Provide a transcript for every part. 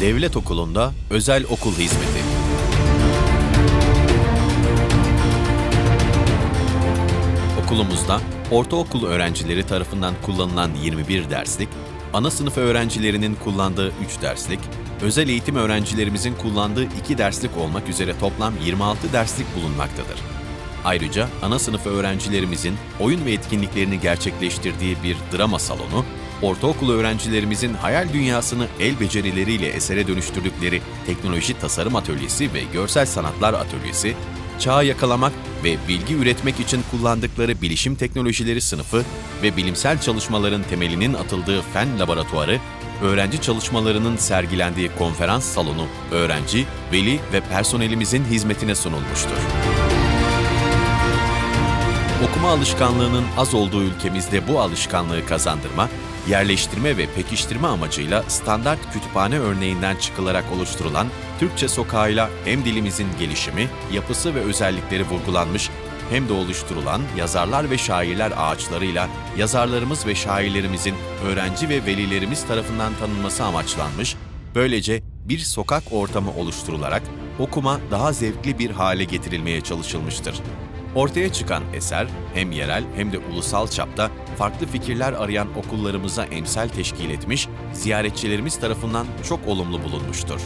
Devlet okulunda özel okul hizmeti. Okulumuzda ortaokul öğrencileri tarafından kullanılan 21 derslik, ana sınıf öğrencilerinin kullandığı 3 derslik, özel eğitim öğrencilerimizin kullandığı 2 derslik olmak üzere toplam 26 derslik bulunmaktadır. Ayrıca ana sınıf öğrencilerimizin oyun ve etkinliklerini gerçekleştirdiği bir drama salonu, ortaokul öğrencilerimizin hayal dünyasını el becerileriyle esere dönüştürdükleri teknoloji tasarım atölyesi ve görsel sanatlar atölyesi, çağı yakalamak ve bilgi üretmek için kullandıkları bilişim teknolojileri sınıfı ve bilimsel çalışmaların temelinin atıldığı fen laboratuvarı, öğrenci çalışmalarının sergilendiği konferans salonu, öğrenci, veli ve personelimizin hizmetine sunulmuştur. Okuma alışkanlığının az olduğu ülkemizde bu alışkanlığı kazandırma, yerleştirme ve pekiştirme amacıyla standart kütüphane örneğinden çıkılarak oluşturulan Türkçe sokağıyla hem dilimizin gelişimi, yapısı ve özellikleri vurgulanmış hem de oluşturulan yazarlar ve şairler ağaçlarıyla yazarlarımız ve şairlerimizin öğrenci ve velilerimiz tarafından tanınması amaçlanmış, böylece bir sokak ortamı oluşturularak okuma daha zevkli bir hale getirilmeye çalışılmıştır. Ortaya çıkan eser hem yerel hem de ulusal çapta farklı fikirler arayan okullarımıza emsal teşkil etmiş, ziyaretçilerimiz tarafından çok olumlu bulunmuştur.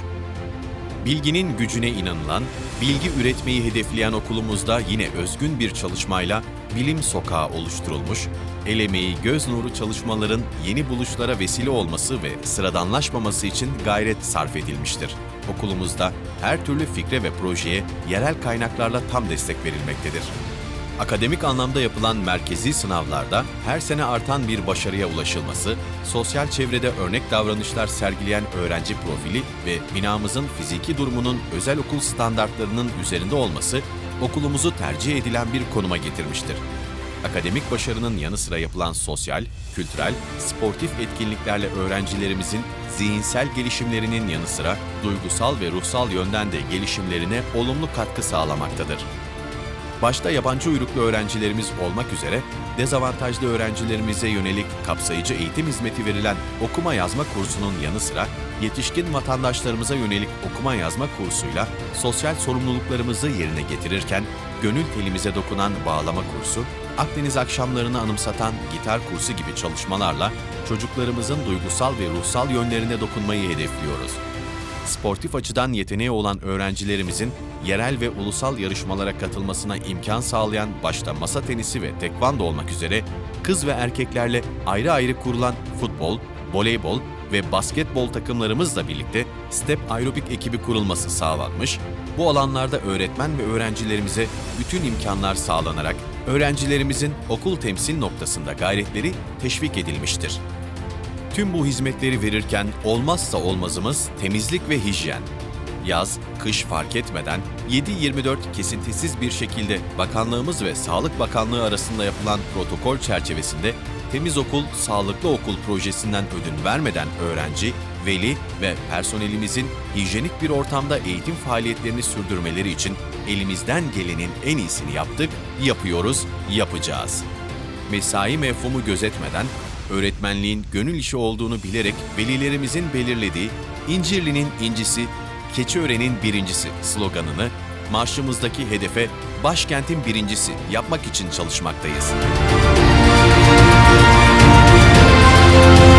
Bilginin gücüne inanılan, bilgi üretmeyi hedefleyen okulumuzda yine özgün bir çalışmayla bilim sokağı oluşturulmuş, el emeği, göz nuru çalışmaların yeni buluşlara vesile olması ve sıradanlaşmaması için gayret sarf edilmiştir. Okulumuzda her türlü fikre ve projeye yerel kaynaklarla tam destek verilmektedir. Akademik anlamda yapılan merkezi sınavlarda her sene artan bir başarıya ulaşılması, sosyal çevrede örnek davranışlar sergileyen öğrenci profili ve binamızın fiziki durumunun özel okul standartlarının üzerinde olması okulumuzu tercih edilen bir konuma getirmiştir. Akademik başarının yanı sıra yapılan sosyal, kültürel, sportif etkinliklerle öğrencilerimizin zihinsel gelişimlerinin yanı sıra duygusal ve ruhsal yönden de gelişimlerine olumlu katkı sağlamaktadır başta yabancı uyruklu öğrencilerimiz olmak üzere dezavantajlı öğrencilerimize yönelik kapsayıcı eğitim hizmeti verilen okuma yazma kursunun yanı sıra yetişkin vatandaşlarımıza yönelik okuma yazma kursuyla sosyal sorumluluklarımızı yerine getirirken gönül telimize dokunan bağlama kursu, Akdeniz akşamlarını anımsatan gitar kursu gibi çalışmalarla çocuklarımızın duygusal ve ruhsal yönlerine dokunmayı hedefliyoruz. Sportif açıdan yeteneği olan öğrencilerimizin yerel ve ulusal yarışmalara katılmasına imkan sağlayan başta masa tenisi ve tekvando olmak üzere kız ve erkeklerle ayrı ayrı kurulan futbol, voleybol ve basketbol takımlarımızla birlikte step aerobik ekibi kurulması sağlanmış, bu alanlarda öğretmen ve öğrencilerimize bütün imkanlar sağlanarak öğrencilerimizin okul temsil noktasında gayretleri teşvik edilmiştir. Tüm bu hizmetleri verirken olmazsa olmazımız temizlik ve hijyen. Yaz, kış fark etmeden 7-24 kesintisiz bir şekilde bakanlığımız ve Sağlık Bakanlığı arasında yapılan protokol çerçevesinde Temiz Okul, Sağlıklı Okul projesinden ödün vermeden öğrenci, veli ve personelimizin hijyenik bir ortamda eğitim faaliyetlerini sürdürmeleri için elimizden gelenin en iyisini yaptık, yapıyoruz, yapacağız. Mesai mefhumu gözetmeden öğretmenliğin gönül işi olduğunu bilerek velilerimizin belirlediği İncirli'nin incisi, Keçiören'in birincisi sloganını marşımızdaki hedefe başkentin birincisi yapmak için çalışmaktayız. Müzik